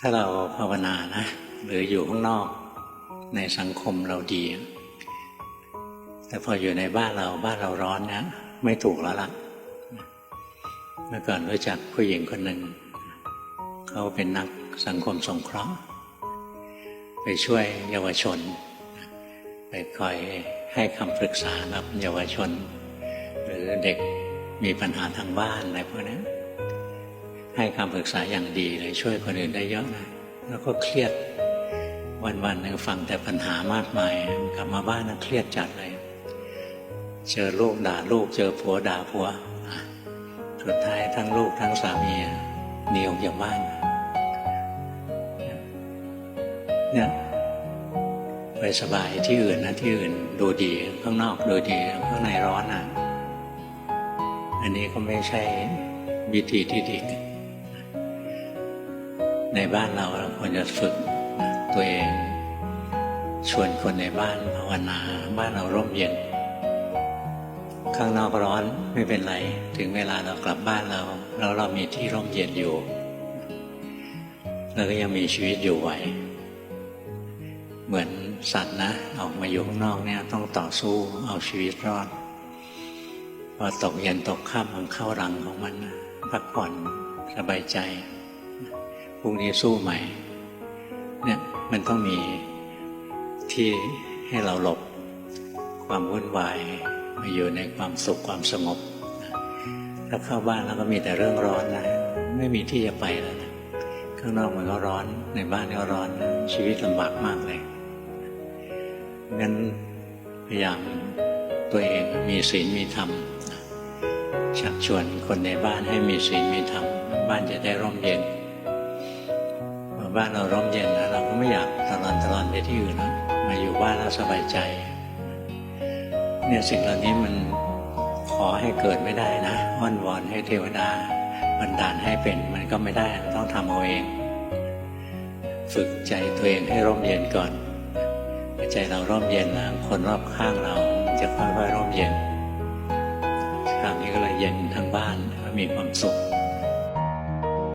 ถ้าเราภาวนานะหรืออยู่ข้างนอกในสังคมเราดี แต่พออยู่ในบ้านเราบ้านเราร้อนนะไม่ถูกแล้วล่ะ เมื่อก่อนรู้จักผู้หญิงคนหนึ่ง เขาเป็นนักสังคมสงเคราะห์ ไปช่วยเยาวชน ไปคอยให้คำปรึกษากับเยาวชน หรือเด็กมีปัญหาทางบ้านอะไรพวกนี้ ให้คำปรึกษาอย่างดีเลยช่วยคนอื่นได้เยอะนะแล้วก็เครียดวันๆหนึ่งฟังแต่ปัญหามากมายกลับมาบ้านนะเครียดจัดเลย เจอลูกด่าลูกเจอผัวด่าผัวสุดท้ายทั้งลูกทั้งสามีหนีออกจากบ้านเนี่ยไปสบายที่อื่นนะที่อื่นดูดีข้างนอกดูดีข้างในร้อนอะ อันนี้ก็ไม่ใช่วิธีที่ดี ในบ้านเราเราควรจะฝึกตัวเอง ชวนคนในบ้านภาวนา บ้านเราร่มเย็น ข้างนอกร้อนไม่เป็นไร ถึงเวลาเรากลับบ้านเรา แล้วเรามีที่ร่มเย็นอยู่เราก็ยังมีชีวิตอยู่ไหวเหมือนสัตว์นะออกมาอยู่ข้างนอกเนี่ยต้องต่อสู้เอาชีวิตรอดพอตกเย็นตกค่ำมันเข้ารังของมันพักผ่อนสบายใจ รุ่งนี้สู้ใหม่ เนี่ยมันต้องมีที่ให้เราหลบความวุ่นวายมาอยู่ในความสุขความสงบถ้าเข้าบ้านแล้วก็มีแต่เรื่องร้อนนะไม่มีที่จะไปแล้วนะข้างนอกมันก็ร้อน ในบ้านก็ร้อนนะชีวิตลำบากมากเลยงั้นพยายามตัวเองมีศีลมีธรรมชักชวนคนในบ้านให้มีศีลมีธรรมบ้านจะได้ร่มเย็น บ้านเราร่มเย็นแล้วเราก็ไม่อยากตะลอนตะลอนไปที่อื่นนะมาอยู่บ้านแล้วสบายใจเนี่ยสิ่งเหล่านี้มันขอให้เกิดไม่ได้นะอ้อนวอนให้เทวดาบันดาลให้เป็นมันก็ไม่ได้ต้องทำเอาเอง ฝึกใจตัวเองให้ร่มเย็นก่อนใจเราร่มเย็นแล้วคนรอบข้างเราจะค่อยๆร่มเย็นคราวนี้ก็เลยเย็นทั้งบ้านมีความสุข